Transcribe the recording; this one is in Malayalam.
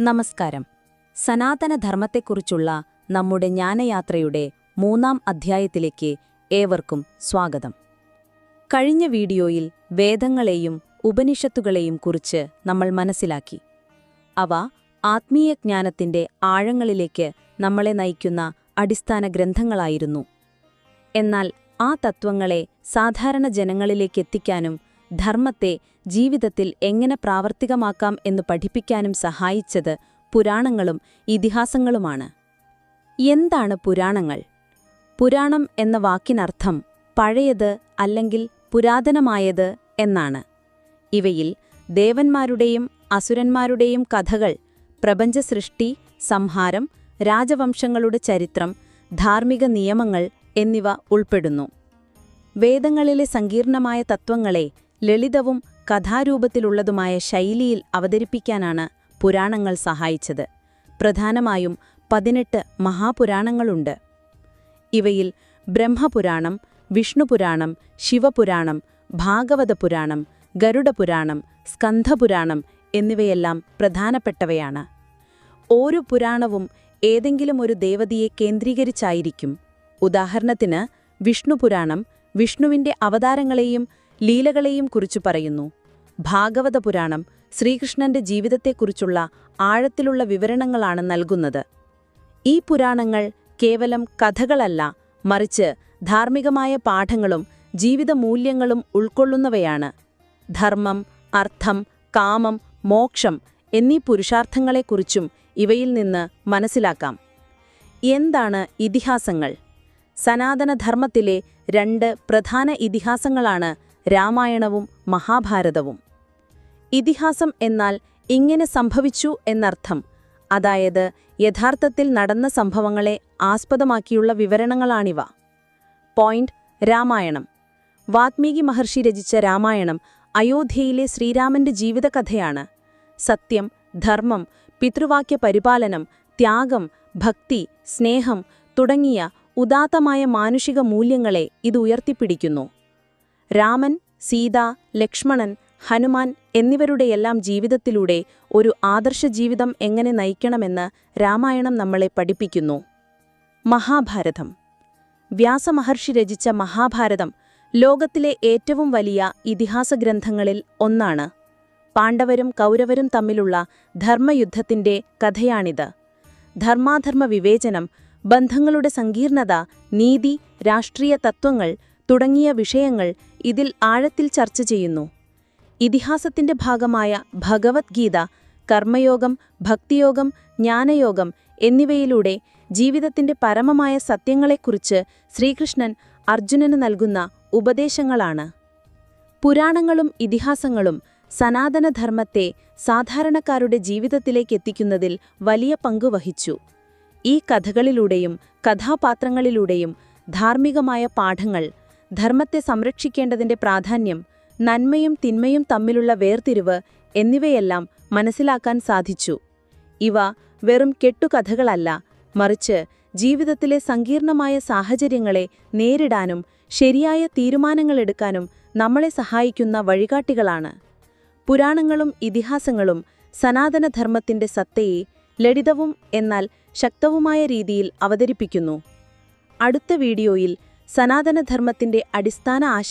നമസ്കാരം. സനാതനധർമ്മത്തെക്കുറിച്ചുള്ള നമ്മുടെ ജ്ഞാനയാത്രയുടെ മൂന്നാം അധ്യായത്തിലേക്ക് ഏവർക്കും സ്വാഗതം. കഴിഞ്ഞ വീഡിയോയിൽ വേദങ്ങളെയും ഉപനിഷത്തുകളെയും കുറിച്ച് നമ്മൾ മനസ്സിലാക്കി. അവ ആത്മീയ ജ്ഞാനത്തിന്റെ ആഴങ്ങളിലേക്ക് നമ്മളെ നയിക്കുന്ന അടിസ്ഥാന ഗ്രന്ഥങ്ങളായിരുന്നു. എന്നാൽ ആ തത്വങ്ങളെ സാധാരണ ജനങ്ങളിലേക്കെത്തിക്കാനും ധർമ്മത്തെ ജീവിതത്തിൽ എങ്ങനെ പ്രാവർത്തികമാക്കാം എന്ന് പഠിപ്പിക്കാനും സഹായിച്ചത് പുരാണങ്ങളും ഇതിഹാസങ്ങളുമാണ്. എന്താണ് പുരാണങ്ങൾ? പുരാണം എന്ന വാക്കിനർത്ഥം പഴയത് അല്ലെങ്കിൽ പുരാതനമായത് എന്നാണ്. ഇവയിൽ ദേവന്മാരുടെയും അസുരന്മാരുടെയും കഥകൾ പ്രപഞ്ചസൃഷ്ടി സംഹാരം രാജവംശങ്ങളുടെ ചരിത്രം ധാർമ്മിക നിയമങ്ങൾ എന്നിവ ഉൾപ്പെടുന്നു. വേദങ്ങളിലെ സങ്കീർണമായ തത്വങ്ങളെ ലളിതവും കഥാരൂപത്തിലുള്ളതുമായ ശൈലിയിൽ അവതരിപ്പിക്കാനാണ് പുരാണങ്ങൾ സഹായിച്ചത്. പ്രധാനമായും പതിനെട്ട് മഹാപുരാണങ്ങളുണ്ട്. ഇവയിൽ ബ്രഹ്മപുരാണം വിഷ്ണുപുരാണം ശിവപുരാണം ഭാഗവതപുരാണം ഗരുഡപുരാണം സ്കന്ധപുരാണം എന്നിവയെല്ലാം പ്രധാനപ്പെട്ടവയാണ്. ഓരോ പുരാണവും ഏതെങ്കിലും ഒരു ദേവതയെ കേന്ദ്രീകരിച്ചായിരിക്കും. ഉദാഹരണത്തിന് വിഷ്ണുപുരാണം വിഷ്ണുവിന്റെ അവതാരങ്ങളെയും ലീലകളെയും കുറിച്ചു പറയുന്നു. ഭാഗവത പുരാണം ശ്രീകൃഷ്ണന്റെ ജീവിതത്തെക്കുറിച്ചുള്ള ആഴത്തിലുള്ള വിവരണങ്ങളാണ് നൽകുന്നത്. ഈ പുരാണങ്ങൾ കേവലം കഥകളല്ല മറിച്ച് ധാർമ്മികമായ പാഠങ്ങളും ജീവിതമൂല്യങ്ങളും ഉൾക്കൊള്ളുന്നവയാണ്. ധർമ്മം അർത്ഥം കാമം മോക്ഷം എന്നീ പുരുഷാർത്ഥങ്ങളെക്കുറിച്ചും ഇവയിൽ നിന്ന് മനസ്സിലാക്കാം. എന്താണ് ഇതിഹാസങ്ങൾ? സനാതനധർമ്മത്തിലെ രണ്ട് പ്രധാന ഇതിഹാസങ്ങളാണ് രാമായണവും മഹാഭാരതവും. ഇതിഹാസം എന്നാൽ ഇങ്ങനെ സംഭവിച്ചു എന്നർത്ഥം. അതായത് യഥാർത്ഥത്തിൽ നടന്ന സംഭവങ്ങളെ ആസ്പദമാക്കിയുള്ള വിവരണങ്ങളാണിവ. പോയിന്റ് രാമായണം. വാത്മീകി മഹർഷി രചിച്ച രാമായണം അയോധ്യയിലെ ശ്രീരാമന്റെ ജീവിതകഥയാണ്. സത്യം ധർമ്മം പിതൃവാക്യ പരിപാലനം ത്യാഗം ഭക്തി സ്നേഹം തുടങ്ങിയ ഉദാത്തമായ മാനുഷിക മൂല്യങ്ങളെ ഇത് ഉയർത്തിപ്പിടിക്കുന്നു. രാമൻ സീത ലക്ഷ്മണൻ ഹനുമാൻ എന്നിവരുടെയെല്ലാം ജീവിതത്തിലൂടെ ഒരു ആദർശ ജീവിതം എങ്ങനെ നയിക്കണമെന്ന് രാമായണം നമ്മളെ പഠിപ്പിക്കുന്നു. മഹാഭാരതം. വ്യാസമഹർഷി രചിച്ച മഹാഭാരതം ലോകത്തിലെ ഏറ്റവും വലിയ ഇതിഹാസ ഗ്രന്ഥങ്ങളിൽ ഒന്നാണ്. പാണ്ഡവരും കൗരവരും തമ്മിലുള്ള ധർമ്മയുദ്ധത്തിന്റെ കഥയാണിത്. ധർമാധർമ്മ വിവേചനം ബന്ധങ്ങളുടെ സങ്കീർണത നീതി രാഷ്ട്രീയ തത്വങ്ങൾ തുടങ്ങിയ വിഷയങ്ങൾ ഇതിൽ ആഴത്തിൽ ചർച്ച ചെയ്യുന്നു. ഇതിഹാസത്തിന്റെ ഭാഗമായ ഭഗവത്ഗീത കർമ്മയോഗം ഭക്തിയോഗം ജ്ഞാനയോഗം എന്നിവയിലൂടെ ജീവിതത്തിന്റെ പരമമായ സത്യങ്ങളെക്കുറിച്ച് ശ്രീകൃഷ്ണൻ അർജുനന് നൽകുന്ന ഉപദേശങ്ങളാണ്. പുരാണങ്ങളും ഇതിഹാസങ്ങളും സനാതനധർമ്മത്തെ സാധാരണക്കാരുടെ ജീവിതത്തിലേക്ക് എത്തിക്കുന്നതിൽ വലിയ പങ്കുവഹിച്ചു ഈ കഥകളിലൂടെയും കഥാപാത്രങ്ങളിലൂടെയും ധാർമ്മികമായ പാഠങ്ങൾ ധർമ്മത്തെ സംരക്ഷിക്കേണ്ടതിന്റെ പ്രാധാന്യം നന്മയും തിന്മയും തമ്മിലുള്ള വേർതിരിവ് എന്നിവയെല്ലാം മനസ്സിലാക്കാൻ സാധിച്ചു. ഇവ വെറും കെട്ടുകഥകളല്ല മറിച്ച് ജീവിതത്തിലെ സങ്കീർണമായ സാഹചര്യങ്ങളെ നേരിടാനും ശരിയായ തീരുമാനങ്ങളെടുക്കാനും നമ്മളെ സഹായിക്കുന്ന വഴികാട്ടികളാണ്. പുരാണങ്ങളും ഇതിഹാസങ്ങളും സനാതനധർമ്മത്തിന്റെ സത്തയെ ലളിതവും എന്നാൽ ശക്തവുമായ രീതിയിൽ അവതരിപ്പിക്കുന്നു. അടുത്ത വീഡിയോയിൽ സനാതനധർമ്മത്തിന്റെ അടിസ്ഥാന ആശ